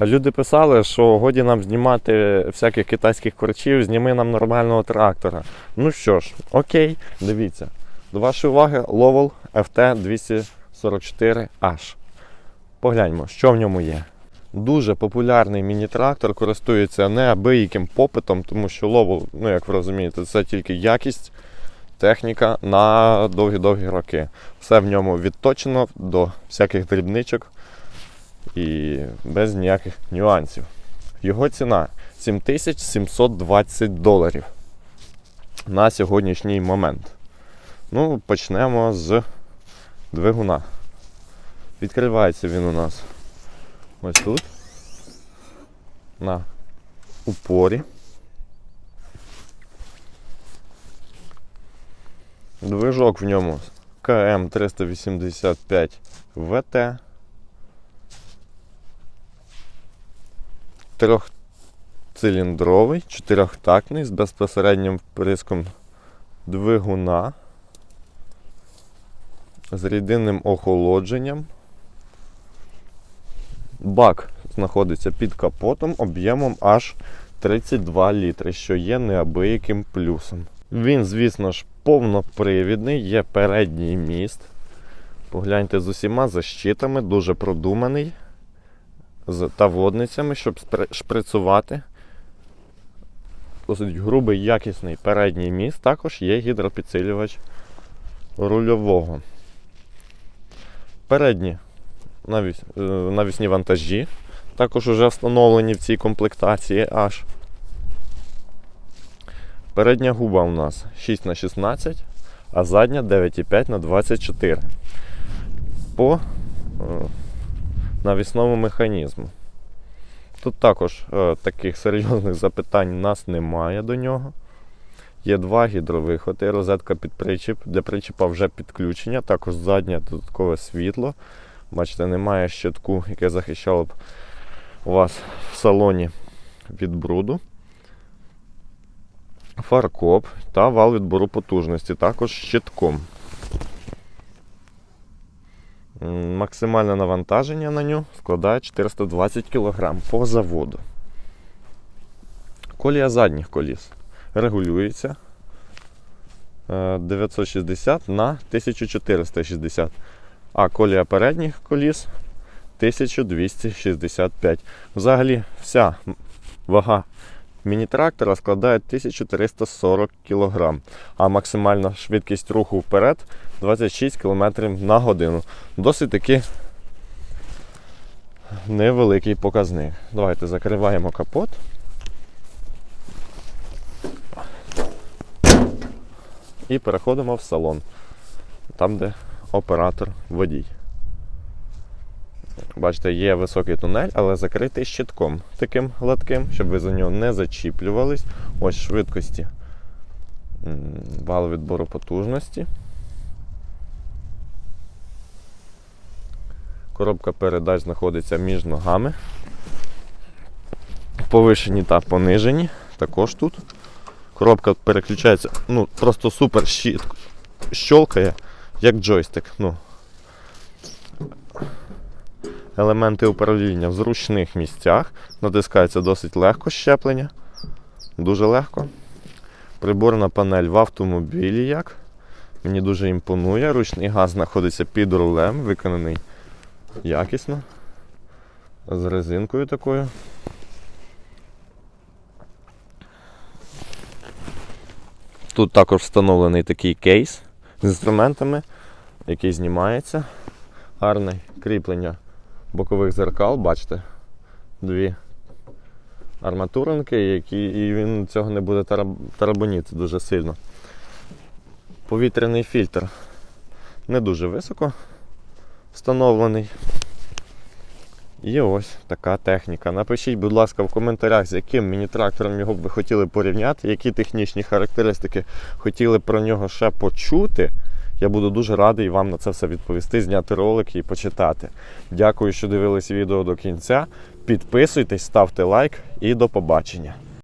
Люди писали, що годі нам знімати всяких китайських корчів, зніми нам нормального трактора. Ну що ж, окей, дивіться. До вашої уваги Lowell FT244H. Погляньмо, що в ньому є. Дуже популярний міні-трактор користується неабияким попитом, тому що Lowell, ну як ви розумієте, це тільки якість, техніка на довгі-довгі роки. Все в ньому відточено до всяких дрібничок і без ніяких нюансів. Його ціна 7720 доларів на сьогоднішній момент. Ну, почнемо з двигуна. Відкривається він у нас ось тут. На упорі. Движок в ньому КМ 385 ВТ. Трьохциліндровий, чотирьохтактний з безпосереднім вприском двигуна з рідинним охолодженням. Бак знаходиться під капотом об'ємом аж 32 літри, що є неабияким плюсом. Він, звісно ж, повнопривідний, є передній міст. Погляньте з усіма защитами, дуже продуманий. З таводницями, щоб шприцувати. Досить грубий, якісний передній міст. Також є гідропідсилювач рульового. Передні навіс, е, навісні вантажі. Також вже встановлені в цій комплектації аж. Передня губа у нас 6х16, а задня 9,5х24. По е, навісному механізму. Тут також е, таких серйозних запитань у нас немає до нього. Є два гідровиходи, розетка під причіп. Для причіпа вже підключення, також заднє додаткове світло. Бачите, немає щитку, яке захищало б вас в салоні від бруду. Фаркоп та вал відбору потужності, також щитком. Максимальне навантаження на нього складає 420 кг по заводу. Колія задніх коліс регулюється е, 960 на 1460, а колія передніх коліс 1265. Взагалі, вся вага міні-трактора складає 1340 кг, а максимальна швидкість руху вперед 26 км на годину. Досить таки невеликий показник. Давайте закриваємо капот. І переходимо в салон, там, де оператор водій. Бачите, є високий тунель, але закритий щитком таким гладким, щоб ви за нього не зачіплювались. Ось швидкості вал відбору потужності. Коробка передач знаходиться між ногами. Повишені та понижені. Також тут. Коробка переключається, ну, просто супер щітко. Щолкає, як джойстик. Ну, елементи управління в зручних місцях. Натискається досить легко щеплення. Дуже легко. Приборна панель в автомобілі як. Мені дуже імпонує. Ручний газ знаходиться під рулем, виконаний якісно. З резинкою такою. Тут також встановлений такий кейс з інструментами, який знімається. Гарне кріплення бокових зеркал, бачите, дві арматуринки, які, і він цього не буде тараб- тарабаніти дуже сильно. Повітряний фільтр не дуже високо встановлений. І ось така техніка. Напишіть, будь ласка, в коментарях, з яким міні-трактором його б ви хотіли порівняти, які технічні характеристики хотіли про нього ще почути. Я буду дуже радий вам на це все відповісти, зняти ролик і почитати. Дякую, що дивились відео до кінця. Підписуйтесь, ставте лайк і до побачення.